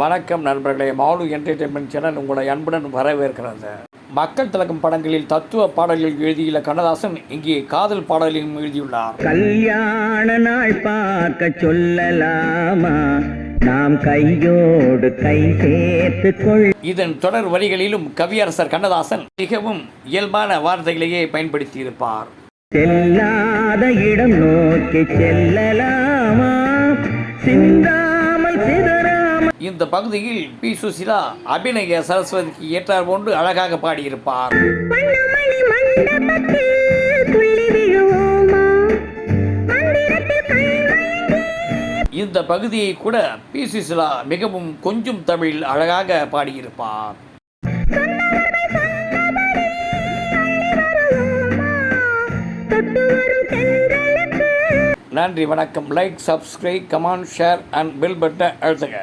வணக்கம் நண்பர்களே mall entertainment channel உங்களை அன்புடன் வரவேற்கிறது. மக்கள் திலகம் படங்களில் தத்துவ பாடல்கள் எழுதியுள்ள கண்ணதாசன் இங்கே காதல் பாடலையும் எழுதியுள்ளார். கல்யாண நாள் பார்க்க சொல்லலாமா? நாம் கையோடு கை சேர்த்து கொள். இதன் தொடர் வரிகளிலும் கவியரசர் கண்ணதாசன் மிகவும் இயல்பான வார்த்தைகளையே பயன்படுத்தியிருப்பார். செல்லாத இடம் நோக்கி செல்லலாமா? சிந்தாமல் சிதறாமல் இந்த பகுதியில் பி சுசிலா அபிநய சரஸ்வதிக்கு ஏற்றார் போன்று அழகாக பாடியிருப்பார். இந்த பகுதியை கூட பி சுசிலா மிகவும் கொஞ்சம் தமிழ் அழகாக பாடியிருப்பார். நன்றி வணக்கம். Like subscribe comment share and bell button அழுத்துங்க